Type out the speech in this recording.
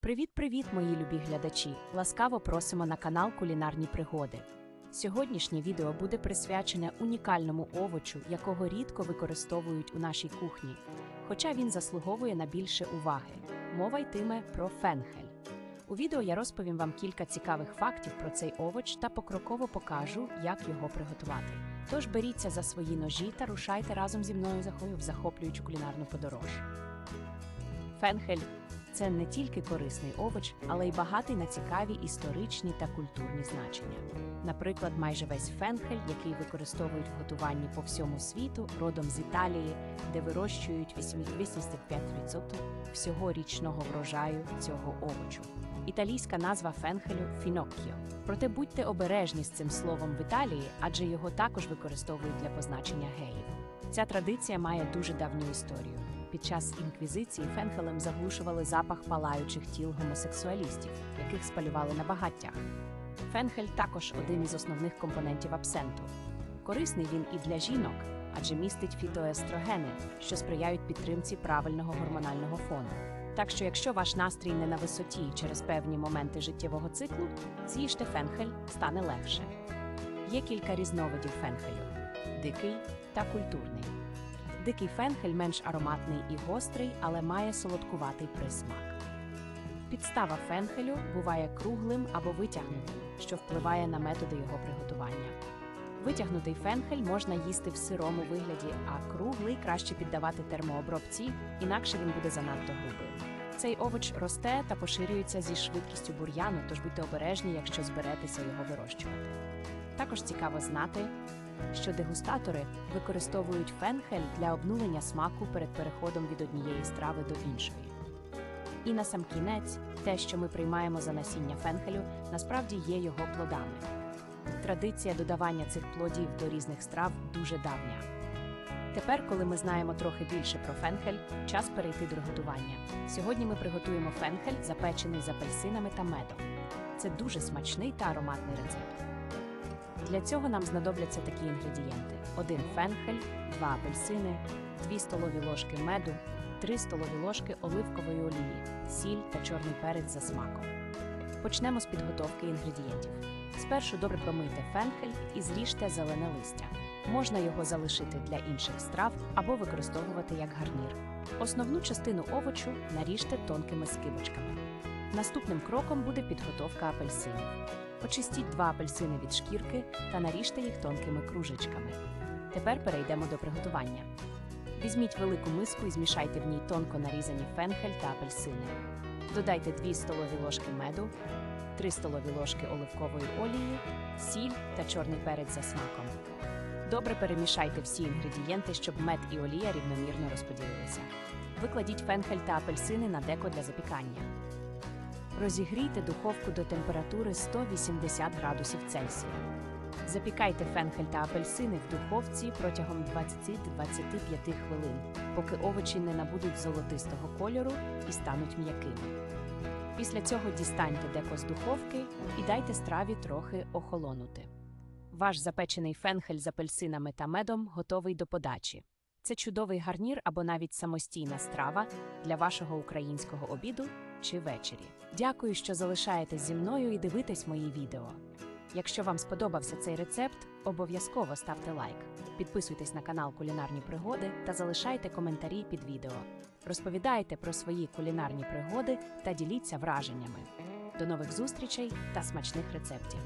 Привіт-привіт, мої любі глядачі! Ласкаво просимо на канал Кулінарні пригоди. Сьогоднішнє відео буде присвячене унікальному овочу, якого рідко використовують у нашій кухні, хоча він заслуговує на більше уваги. Мова йтиме про фенхель. У відео я розповім вам кілька цікавих фактів про цей овоч та покроково покажу, як його приготувати. Тож беріться за свої ножі та рушайте разом зі мною захою в захоплюючу кулінарну подорож. Фенхель це не тільки корисний овоч, але й багатий на цікаві історичні та культурні значення. Наприклад, майже весь фенхель, який використовують в готуванні по всьому світу, родом з Італії, де вирощують 85% всього річного врожаю цього овочу. Італійська назва фенхелю фіноккіо. Проте будьте обережні з цим словом в Італії, адже його також використовують для позначення геїв. Ця традиція має дуже давню історію. Під час інквізиції фенхелем заглушували запах палаючих тіл гомосексуалістів, яких спалювали на багаттях. Фенхель також один із основних компонентів абсенту. Корисний він і для жінок, адже містить фітоестрогени, що сприяють підтримці правильного гормонального фону. Так що, якщо ваш настрій не на висоті через певні моменти життєвого циклу, з'їжте фенхель стане легше. Є кілька різновидів фенхелю: дикий та культурний. Дикий фенхель менш ароматний і гострий, але має солодкуватий присмак. Підстава фенхелю буває круглим або витягнутим, що впливає на методи його приготування. Витягнутий фенхель можна їсти в сирому вигляді, а круглий краще піддавати термообробці, інакше він буде занадто грубим. Цей овоч росте та поширюється зі швидкістю бур'яну, тож будьте обережні, якщо зберетеся його вирощувати. Також цікаво знати, що дегустатори використовують фенхель для обнулення смаку перед переходом від однієї страви до іншої. І на сам кінець, те, що ми приймаємо за насіння фенхелю, насправді є його плодами. Традиція додавання цих плодів до різних страв дуже давня. Тепер, коли ми знаємо трохи більше про фенхель, час перейти до готування. Сьогодні ми приготуємо фенхель, запечений з апельсинами та медом. Це дуже смачний та ароматний рецепт. Для цього нам знадобляться такі інгредієнти: 1 фенхель, 2 апельсини, 2 столові ложки меду, 3 столові ложки оливкової олії, сіль та чорний перець за смаком. Почнемо з підготовки інгредієнтів. Спершу добре промийте фенхель і зріжте зелене листя. Можна його залишити для інших страв або використовувати як гарнір. Основну частину овочу наріжте тонкими скибочками. Наступним кроком буде підготовка апельсинів. Очистіть два апельсини від шкірки та наріжте їх тонкими кружечками. Тепер перейдемо до приготування. Візьміть велику миску і змішайте в ній тонко нарізані фенхель та апельсини. Додайте 2 столові ложки меду, 3 столові ложки оливкової олії, сіль та чорний перець за смаком. Добре перемішайте всі інгредієнти, щоб мед і олія рівномірно розподілилися. Викладіть фенхель та апельсини на деко для запікання. Розігрійте духовку до температури 180 градусів Цельсія. Запікайте фенхель та апельсини в духовці протягом 20-25 хвилин, поки овочі не набудуть золотистого кольору і стануть м'якими. Після цього дістаньте деко з духовки і дайте страві трохи охолонути. Ваш запечений фенхель з апельсинами та медом готовий до подачі. Це чудовий гарнір або навіть самостійна страва для вашого українського обіду чи вечері. Дякую, що залишаєтесь зі мною і дивитесь мої відео. Якщо вам сподобався цей рецепт, обов'язково ставте лайк, підписуйтесь на канал Кулінарні Пригоди та залишайте коментарі під відео. Розповідайте про свої кулінарні пригоди та діліться враженнями. До нових зустрічей та смачних рецептів!